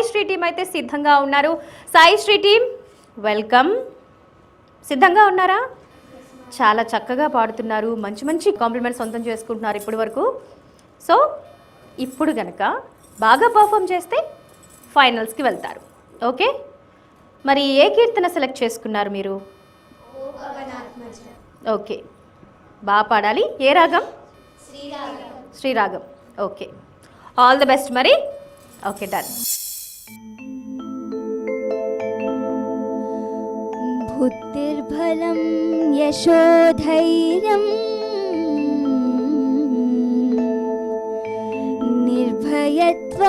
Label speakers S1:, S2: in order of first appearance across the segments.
S1: Sai Shri team అయితే సిద్ధంగా ఉన్నారు. Sai Sri team welcome. సిద్ధంగా ఉన్నారా? చాలా చక్కగా పాడుతున్నారు. మంచి మంచి కాంప్లిమెంట్స్ సొంతం చేసుకుంటున్నారు ఇప్పటి వరకు సో ఇప్పుడు కనుక బాగా పర్ఫామ్ చేస్తే ఫైనల్స్కి వెళ్తారు. ఓకే? మరి ఏ కీర్తన సెలెక్ట్ చేసుకున్నారు మీరు? ఓకే. బాగా పాడాలి. ఏ రాగం? శ్రీరాగం. ఓకే. ఆల్ ద బెస్ట్ మరి. Okay done.
S2: बुद्धिर्बलं यशोधैर्यम्। निर्भयत्वमरोगता।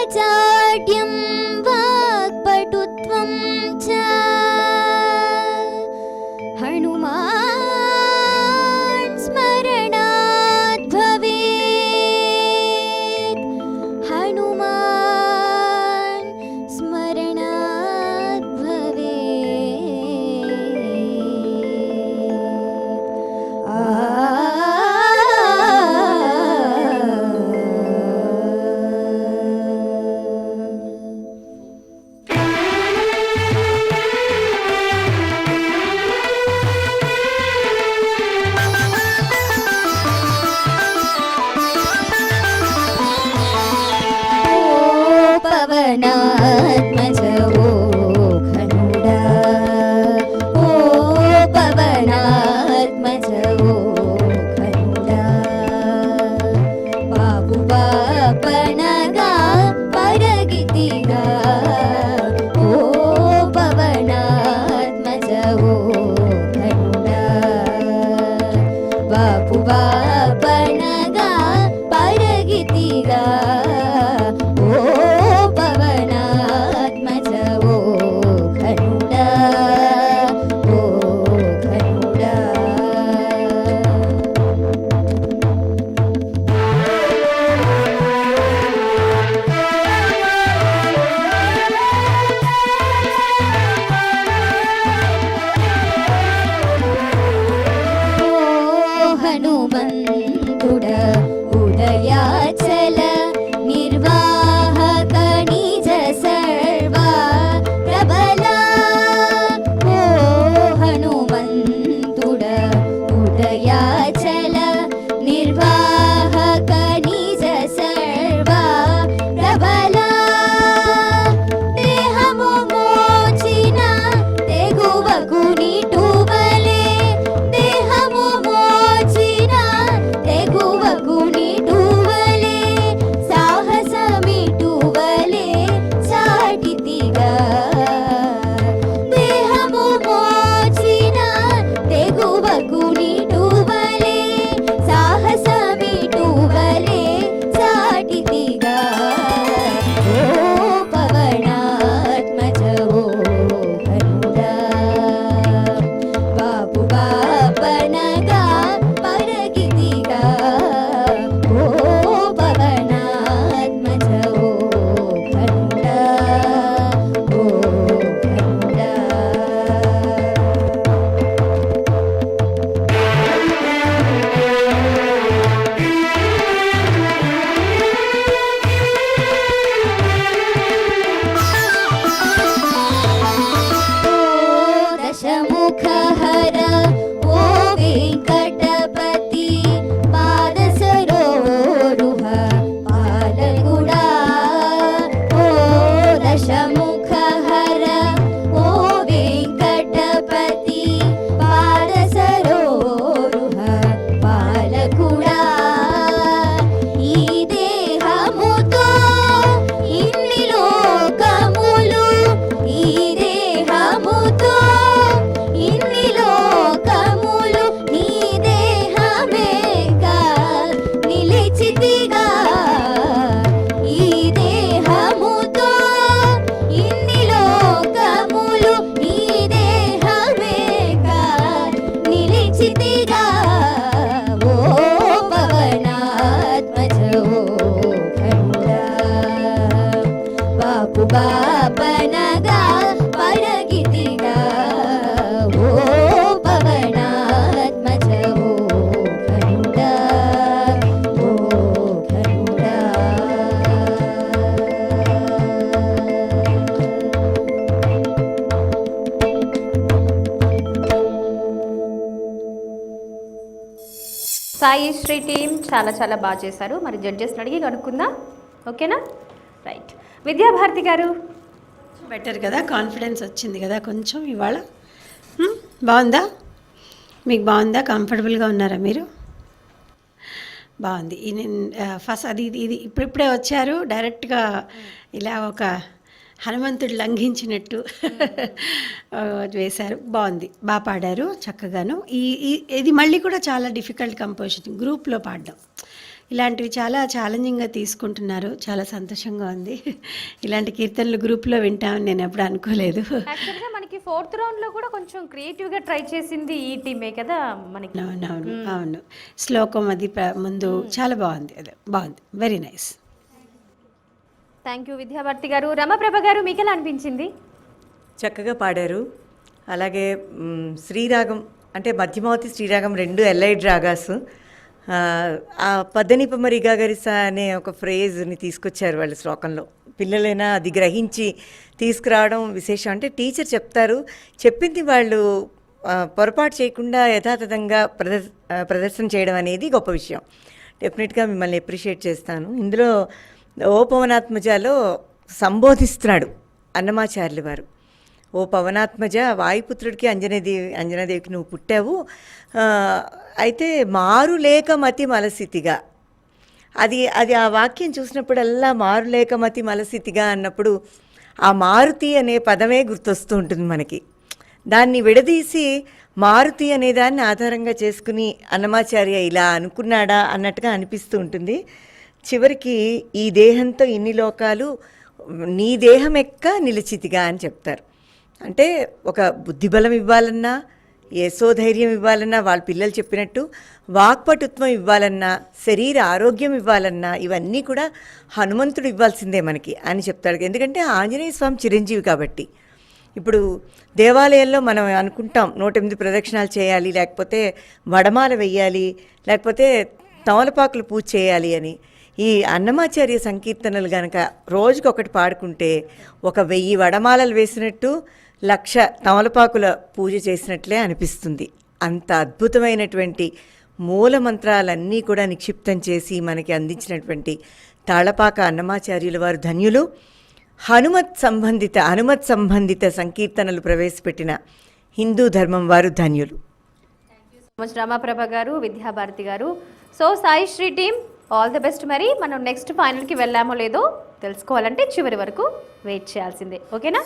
S2: अजाड्यम्।
S1: nở సాయిశ్రీ టీం చాలా చాలా బాగా చేశారు. మరి జడ్జెస్ని అడిగి కనుక్కుందా. ఓకేనా? రైట్. విద్యాభారతి గారు.
S3: బెటర్ కదా? కాన్ఫిడెన్స్ వచ్చింది కదా కొంచెం ఇవాళ? బాగుందా? మీకు బాగుందా? కంఫర్టబుల్గా ఉన్నారా మీరు? బాగుంది. ఫస్ట్ అది ఇది ఇది ఇప్పుడిప్పుడే వచ్చారు. డైరెక్ట్గా ఇలా ఒక హనుమంతుడు లంఘించినట్టు ఆ, వేశారు. బాగుంది. బాగా పాడారు చక్కగాను. ఈ- ఇది మళ్ళీ కూడా చాలా డిఫికల్ట్ కంపోజిషన్ గ్రూప్లో పాడడం. ఇలాంటివి చాలా ఛాలెంజింగ్గా తీసుకుంటున్నారు. చాలా సంతోషంగా ఉంది. ఇలాంటి కీర్తనలు గ్రూప్లో వింటామని నేను ఎప్పుడు అనుకోలేదు.
S1: యాక్చువల్గా మనకి ఫోర్త్ రౌండ్లో కూడా కొంచెం క్రియేటివ్గా ట్రై చేసింది ఈ టీమే కదా మనకి.
S3: అవునవును అవును. శ్లోకం అది ముందు చాలా బాగుంది. అదే బాగుంది. Very nice
S1: thank you Vidyabharati గారు. రమప్రభ గారు మీకు ఎలా అనిపించింది?
S4: చక్కగా పాడారు. అలాగే శ్రీరాగం అంటే మధ్యమావతి శ్రీరాగం రెండు ఎల్ఐడ్ రాగాస్ ఆ, ఆ పద్దనిపమరి గరిస అనే ఒక ఫ్రేజ్ని తీసుకొచ్చారు వాళ్ళ శ్లోకంలో. పిల్లలైనా అది గ్రహించి తీసుకురావడం విశేషం. అంటే టీచర్ చెప్తారు. చెప్పింది వాళ్ళు పొరపాటు చేయకుండా యథాతథంగా ప్రదర్ ప్రదర్శన చేయడం అనేది గొప్ప విషయం. డెఫినెట్గా మిమ్మల్ని అప్రిషియేట్ చేస్తాను. ఇందులో ఓపవనాత్మజాలో సంబోధిస్తున్నాడు అన్నమాచార్యులు వారు. ఓ పవనాత్మజ వాయుపుత్రుడికి అంజనదేవి అంజనాదేవికి నువ్వు పుట్టావు. అయితే మారులేక మతి మలస్థితిగా అది అది ఆ వాక్యం చూసినప్పుడల్లా మారులేక మతి మలస్థితిగా అన్నప్పుడు ఆ మారుతి అనే పదమే గుర్తొస్తూ ఉంటుంది మనకి. దాన్ని విడదీసి మారుతి అనే దాన్ని ఆధారంగా చేసుకుని అన్నమాచార్య ఇలా అనుకున్నాడా అన్నట్టుగా అనిపిస్తూ ఉంటుంది. చివరికి ఈ దేహంతో ఇన్ని లోకాలు నీ దేహం ఎక్క నిలిచితిగా అని చెప్తారు. అంటే ఒక బుద్ధిబలం ఇవ్వాలన్నా యశోధైర్యం ఇవ్వాలన్నా వాళ్ళ పిల్లలు చెప్పినట్టు వాక్పటుత్వం ఇవ్వాలన్నా శరీర ఆరోగ్యం ఇవ్వాలన్నా ఇవన్నీ కూడా హనుమంతుడు ఇవ్వాల్సిందే మనకి అని చెప్తాడు. ఎందుకంటే ఆంజనేయ స్వామి చిరంజీవి కాబట్టి. ఇప్పుడు దేవాలయాల్లో మనం అనుకుంటాం నూట ఎనిమిది ప్రదక్షిణాలు చేయాలి లేకపోతే వడమాల వెయ్యాలి లేకపోతే తమలపాకులు పూజ చేయాలి అని. ఈ అన్నమాచార్య సంకీర్తనలు గనక రోజుకొకటి పాడుకుంటే ఒక వెయ్యి వడమాలలు వేసినట్టు లక్ష తమలపాకుల పూజ చేసినట్లే అనిపిస్తుంది. అంత అద్భుతమైనటువంటి మూల మంత్రాలన్నీ కూడా నిక్షిప్తం చేసి మనకి అందించినటువంటి తాళపాక అన్నమాచార్యుల వారు ధన్యులు. హనుమత్ సంబంధిత హనుమత్ సంబంధిత సంకీర్తనలు ప్రవేశపెట్టిన హిందూ ధర్మం వారు ధన్యులు.
S1: రామప్రభ గారు విద్యాభారతి గారు. So Sai Sri team all the best మరి మనం నెక్స్ట్ ఫైనల్కి వెళ్ళామో లేదో తెలుసుకోవాలంటే చివరి వరకు వెయిట్ చేయాల్సిందే. ఓకేనా